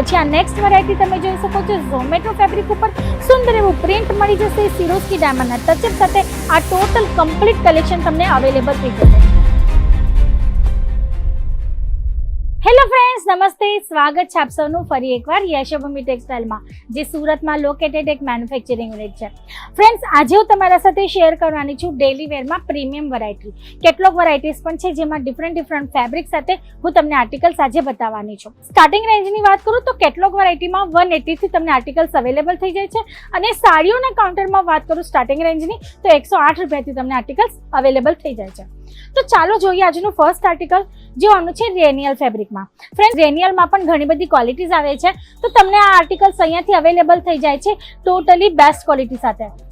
પછી આ next variety તમે જોઈ શકો છો ઝોમેટો ફેબ્રિક ઉપર સુંદર એવું પ્રિન્ટ મળી જશે સિરોસ્કી ડાયમંડના ટચઅપ સાથે આ ટોટલ કમ્પ્લીટ કલેક્શન તમને અવેલેબલ થઈ જશે. ફ્રેન્ડ્સ, નમસ્તે. સ્વાગત છે આપ સૌનું ફરી એકવાર યશોભૂમિ ટેક્સટાઇલમાં, જે સુરતમાં લોકેટેડ એક મેન્યુફેક્ચરિંગ યુનિટ છે. ફ્રેન્ડ્સ, આજે હું તમારા સાથે શેર કરવાની છું ડેલી વેરમાં પ્રીમિયમ વેરાયટી કેટલોક વેરાયટીઝ પણ છે જેમાં ડિફરન્ટ ડિફરન્ટ ફેબ્રિક સાથે હું તમને આર્ટિકલ્સ આજે બતાવવાની છું. સ્ટાર્ટિંગ રેન્જની વાત કરું તો કેટલોક વેરાયટીમાં વન એટીથી તમને આર્ટિકલ્સ અવેલેબલ થઈ જાય છે અને સાડીઓના કાઉન્ટરમાં વાત કરું સ્ટાર્ટિંગ રેન્જની તો એકસો આઠ રૂપિયાથી તમને આર્ટિકલ્સ અવેલેબલ થઈ જાય છે. તો ચાલો જોઈએ આજનું ફર્સ્ટ આર્ટિકલ જે આનું છે રેનિયલ ફેબ્રિકમાં. ફ્રેન્ડ રેનિયલમાં પણ ઘણી બધી ક્વોલિટીઝ આવે છે. તો તમને આ આર્ટિકલ્સ અહીંયાથી અવેલેબલ થઈ જાય છે. ટોટલી બેસ્ટ ક્વોલિટી સાથે.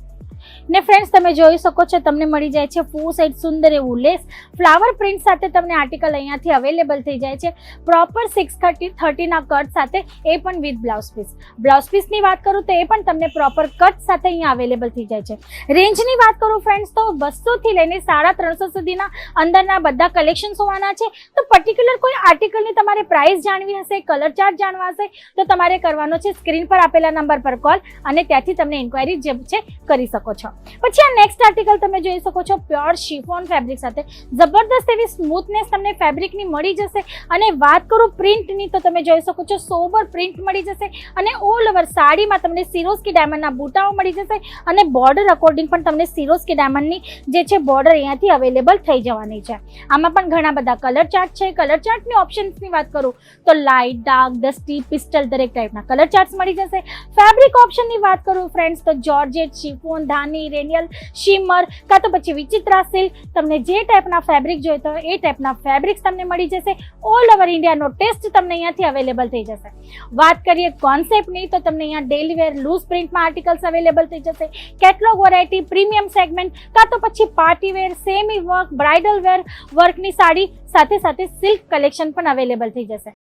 ને ફ્રેન્ડ્સ તમે જોઈ શકો છો, તમને મળી જાય છે ફૂ સાઈડ સુંદર એવું લેસ ફ્લાવર પ્રિન્ટ સાથે તમને આર્ટિકલ અહીંયાથી અવેલેબલ થઈ જાય છે. પ્રોપર સિક્સ થર્ટી થર્ટીના કટ સાથે એ પણ વિથ બ્લાઉઝ પીસ બ્લાઉઝ પીસની વાત કરું તો એ પણ તમને પ્રોપર કટ સાથે અહીંયા અવેલેબલ થઈ જાય છે. રેન્જની વાત કરું ફ્રેન્ડ્સ તો બસોથી લઈને સાડા ત્રણસો સુધીના અંદરના બધા કલેક્શન્સ હોવાના છે. તો પર્ટિક્યુલર કોઈ આર્ટિકલની તમારે પ્રાઇસ જાણવી હશે કલર ચાર્ટ જાણવા હશે, તો તમારે કરવાનો છે સ્ક્રીન પર આપેલા નંબર પર કોલ અને ત્યાંથી તમને ઇન્ક્વાયરી જે છે, કરી શકો છો. પછી આ નેક્સ્ટ આર્ટિકલ તમે જોઈ શકો છો પ્યોર શિફોન ફેબ્રિક સાથે. જબરદસ્ત એવી સ્મૂથનેસ તમને ફેબ્રિકની મળી જશે. અને વાત કરું પ્રિન્ટની તો તમે જોઈ શકો છો સોબર પ્રિન્ટ મળી જશે. અને ઓલ ઓવર સાડીમાં તમને સિરોસ્કી ડાયમંડના બુટાઓ મળી જશે. અને બોર્ડર અકોર્ડિંગ પણ તમને સિરોસ્કી ડાયમંડની જે છે બોર્ડર અહીંયાથી અવેલેબલ થઈ જવાની છે. આમાં પણ ઘણા બધા કલર ચાર્ટ છે. કલર ચાર્ટની ઓપ્શન્સની વાત કરું, તો લાઇટ ડાર્ક ડસ્ટી પિસ્ટલ દરેક ટાઈપના કલર ચાર્ટ્સ મળી જશે. ફેબ્રિક ઓપ્શનની વાત કરું ફ્રેન્ડ્સ તો જોર્જેટ શિફોન ધાની રેનિયલ શિમર કાં તો પછી વિચિત્રા સિલ્ક તમને જે ટાઈપના ફેબ્રિક જોઈતો હોય એ ટાઈપના ફેબ્રિક્સ તમને મળી જશે. ઓલ ઓવર ઇન્ડિયાનો ટેસ્ટ તમને અહીંયાથી અવેલેબલ થઈ જશે. વાત કરીએ કોન્સેપ્ટની તો તમને અહીંયા ડેલી વેર લૂઝ પ્રિન્ટમાં આર્ટિકલ્સ અવેલેબલ થઈ જશે. કેટલોગ વેરાયટી પ્રીમિયમ સેગમેન્ટ કાં તો પછી party wear semi work bridal wear વર્કની sari, સાથે સાથે સિલ્ક કલેક્શન પણ અવેલેબલ થઈ જશે.